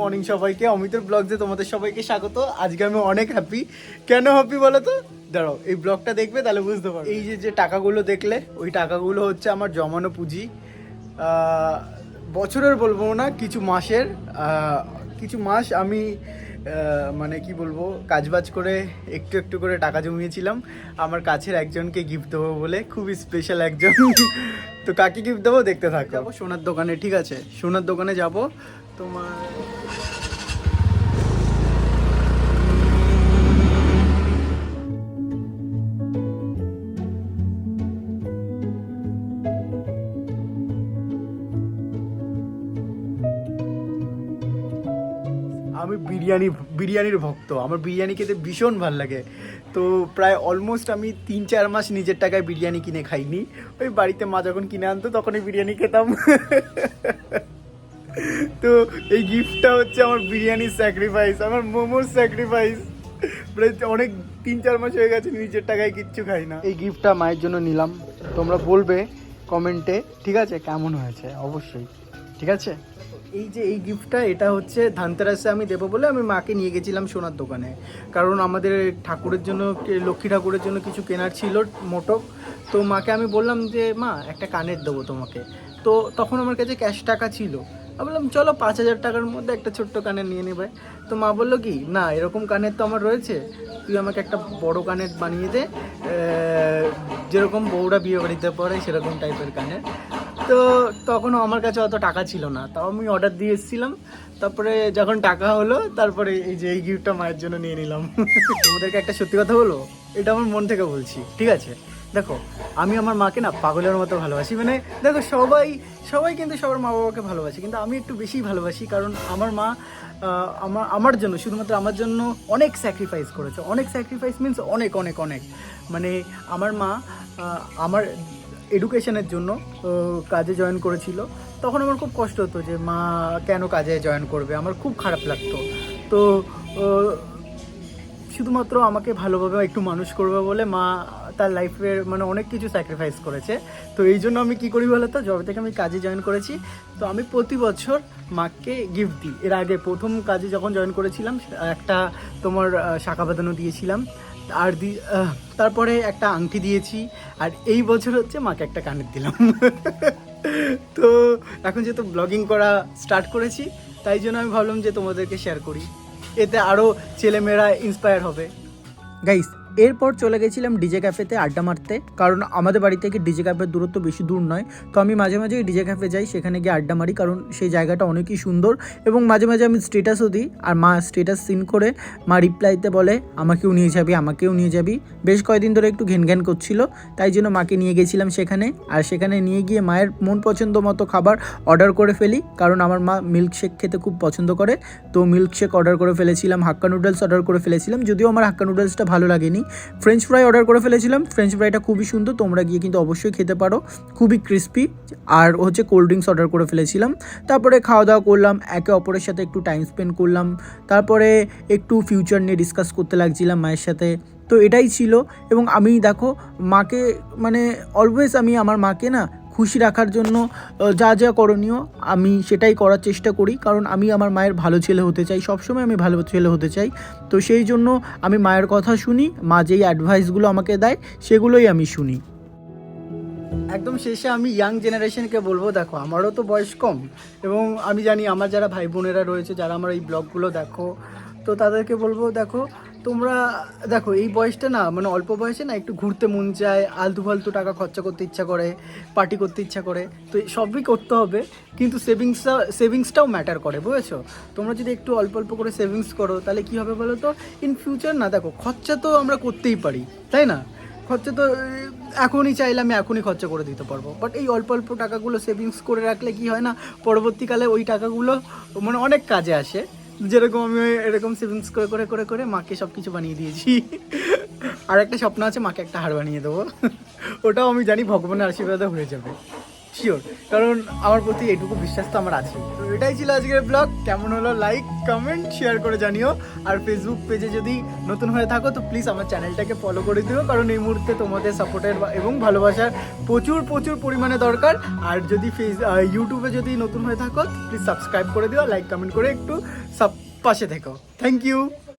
Morning সবাইকে, অমিতের ব্লগে তোমাদের সবাইকে স্বাগত। আজকে আমি অনেক হ্যাপি কেন হ্যাপি বলো তো দাঁড়াও, এই ব্লগটা দেখবে, তাহলে বুঝতে পারবে। এই যে যে টাকাগুলো দেখলে, ওই টাকাগুলো হচ্ছে আমার জমানো পুঁজি। বছরের বলব না, কিছু মাসের কিছু মাস আমি মানে কি বলব, কাজবাজ করে একটু একটু করে টাকা জমিয়েছিলাম। আমার কাছের একজনকে গিফট দেবো বলে খুবই স্পেশাল একজন। তো কাকে গিফট দেবো? দেখতে থাকো। সোনার দোকানে, ঠিক আছে? সোনার দোকানে যাব। তোমার। আমি বিরিয়ানি, বিরিয়ানির ভক্ত। আমার বিরিয়ানি খেতে ভীষণ ভালো লাগে। তো প্রায় অলমোস্ট আমি তিন চার মাস নিজের টাকায় বিরিয়ানি কিনে খাইনি। ওই বাড়িতে মা যখন কিনে আনতো, তখনই বিরিয়ানি খেতাম। তো এই গিফটটা হচ্ছে আমার বিরিয়ানির স্যাক্রিফাইস আমার মোমোর স্যাক্রিফাইস প্রায় অনেক তিন চার মাস হয়ে গেছে নিজের টাকায় কিচ্ছু খাই না। এই গিফটটা মায়ের জন্য নিলাম। তোমরা বলবে কমেন্টে ঠিক আছে? কেমন হয়েছে? অবশ্যই। ঠিক আছে? এই যে এই গিফটটা এটা হচ্ছে ধানতেরাসে আমি দেবো বলে আমি মাকে নিয়ে গেছিলাম সোনার দোকানে। কারণ আমাদের ঠাকুরের জন্য লক্ষ্মী ঠাকুরের জন্য কিছু কেনার ছিল মোটক তো মাকে আমি বললাম যে মা একটা কানের দেবো তোমাকে। তো তখন আমার কাছে ক্যাশ টাকা ছিল। আমি বললাম চলো পাঁচ হাজার টাকার মধ্যে একটা ছোট্ট কানের নিয়ে নেবে তো মা বলল কি, না, এরকম কানের তো আমার রয়েছে। তুই আমাকে একটা বড় কানের বানিয়ে দে যেরকম বউরা বিয়ে বাড়িতে পড়ে সেরকম টাইপের কানের। তো তখনও আমার কাছে অত টাকা ছিল না। তাও আমি অর্ডার দিয়ে এসেছিলাম। তারপরে যখন টাকা হলো, তারপরে এই যে এই গিফটটা মায়ের জন্য নিয়ে নিলাম। তোমাদেরকে একটা সত্যি কথা বলো এটা আমার মন থেকে বলছি, ঠিক আছে? দেখো, আমি আমার মাকে না পাগলের মতো ভালোবাসি মানে দেখো সবাই সবাই কিন্তু সবার মা বাবাকে ভালোবাসি, কিন্তু আমি একটু বেশি ভালোবাসি কারণ আমার মা আমার আমার জন্য, শুধুমাত্র আমার জন্য অনেক স্যাক্রিফাইস করেছে। অনেক স্যাক্রিফাইস মিনস অনেক অনেক অনেক। মানে আমার মা আমার এডুকেশনের জন্য কাজে জয়েন করেছিল। তখন আমার খুব কষ্ট হতো যে মা কেন কাজে জয়েন করবে? আমার খুব খারাপ লাগতো। তো শুধুমাত্র আমাকে ভালোভাবে একটু মানুষ করবে বলে মা তার লাইফের মানে অনেক কিছু স্যাক্রিফাইস করেছে। তো এই জন্য আমি কি করি বলো তো? যবে থেকে আমি কাজে জয়েন করেছি। তো আমি প্রতি বছর মাকে গিফট দিই। এর আগে প্রথম কাজে যখন জয়েন করেছিলাম একটা তোমার শাখা বাঁধানো দিয়েছিলাম। আর দি তারপরে একটা আংটি দিয়েছি। আর এই বছর হচ্ছে মাকে একটা কানের দিলাম। তো এখন যেহেতু ব্লগিং করা স্টার্ট করেছি, তাই জন্য আমি ভাবলাম যে তোমাদেরকে শেয়ার করি। এতে আরও ছেলেমেয়েরা ইন্সপায়ার হবে। গাইস এরপর চলে গেছিলাম ডিজে ক্যাফেতে আড্ডা মারতে। কারণ আমাদের বাড়ি থেকে ডিজে ক্যাফের দূরত্ব বেশি দূর নয়। তো আমি মাঝে মাঝে ডিজে ক্যাফে যাই, সেখানে গিয়ে আড্ডা মারি। কারণ সেই জায়গাটা অনেকই সুন্দর এবং মাঝে মাঝে আমি স্টেটাসও দিই। আর মা স্টেটাস সিন করে মা রিপ্লাইতে বলে, আমাকেও নিয়ে যাবি, আমাকেও নিয়ে যাবি। বেশ কয়েকদিন ধরে একটু ঘেন ঘ্যান করছিল। তাই জন্য মাকে নিয়ে গেছিলাম সেখানে। আর সেখানে নিয়ে গিয়ে মায়ের মন পছন্দ মতো খাবার অর্ডার করে ফেলি। কারণ আমার মা মিল্কশেক খেতে খুব পছন্দ করে। তো মিল্কশেক অর্ডার করে ফেলেছিলাম হাক্কা নুডলস অর্ডার করে ফেলেছিলাম। যদিও আমার হাক্কা নুডলসটা ভালো লাগেনি। ফ্রেঞ্চ ফ্রাই অর্ডার করে ফেলেছিলাম। ফ্রেঞ্চ ফ্রাইটা খুবই সুন্দর, তোমরা গিয়ে কিন্তু অবশ্যই খেতে পারো। খুবই ক্রিস্পি আর হচ্ছে কোল্ড ড্রিঙ্কস অর্ডার করে ফেলেছিলাম। তারপরে খাওয়া দাওয়া করলাম, একে অপরের সাথে একটু টাইম স্পেন্ড করলাম। তারপরে একটু ফিউচার নিয়ে ডিসকাস করতে লাগছিলাম মায়ের সাথে। তো এটাই ছিল, এবং আমি দেখো, মাকে মানে অলওয়েজ আমি, আমার মাকে না খুশি রাখার জন্য যা যা করণীয় আমি সেটাই করার চেষ্টা করি। কারণ আমি আমার মায়ের ভালো ছেলে হতে চাই, সবসময় আমি ভালো ছেলে হতে চাই। তো সেই জন্য আমি মায়ের কথা শুনি, মা যেই অ্যাডভাইসগুলো আমাকে দেয়, সেগুলোই আমি শুনি। একদম শেষে আমি ইয়াং জেনারেশনকে বলব, দেখো, আমারও তো বয়স কম। এবং আমি জানি আমার যারা ভাই বোনেরা রয়েছে, যারা আমার এই ব্লগগুলো দেখো, তো তাদেরকে বলব, দেখো তোমরা, দেখো, এই বয়সটা না মানে অল্প বয়সে না একটু ঘুরতে মন চায়, আলতু ফালতু টাকা খরচা করতে ইচ্ছা করে পার্টি করতে ইচ্ছা করে, তো সবই করতে হবে, কিন্তু সেভিংসটা সেভিংসটাও ম্যাটার করে, বুঝেছ? তোমরা যদি একটু অল্প অল্প করে সেভিংস করো, তাহলে কি হবে বলো তো ইন ফিউচার না, দেখো, খরচা তো আমরা করতেই পারি, তাই না? খরচা তো, এখনই চাইলে আমি এখনই খরচা করে দিতে পারব। বাট এই অল্প অল্প টাকাগুলো সেভিংস করে রাখলে কি হয় না, পরবর্তীকালে ওই টাকাগুলো মানে অনেক কাজে আসে। যেরকম আমি এরকম সেভিংস করে করে করে করে মাকে সব কিছু বানিয়ে দিয়েছি। আর একটা স্বপ্ন আছে, মাকে একটা হার বানিয়ে দেবো। ওটাও আমি জানি ভগবানের আশীর্বাদে হয়ে যাবে। শিওর, কারণ আমার প্রতি এইটুকু বিশ্বাস তো আমার আছে তো এটাই ছিল আজকের ব্লগ, কেমন হলো লাইক, কমেন্ট, শেয়ার করে জানিও। আর ফেসবুক পেজে যদি নতুন হয়ে থাকো, তো প্লিজ আমার চ্যানেলটাকে ফলো করে দিও, কারণ এই মুহূর্তে তোমাদের সাপোর্টের এবং ভালোবাসার প্রচুর প্রচুর পরিমাণে দরকার। আর যদি ফেস ইউটিউবে যদি নতুন হয়ে থাকো প্লিজ সাবস্ক্রাইব করে দিও লাইক কমেন্ট করে একটু সাব পাশে থেকো। Thank you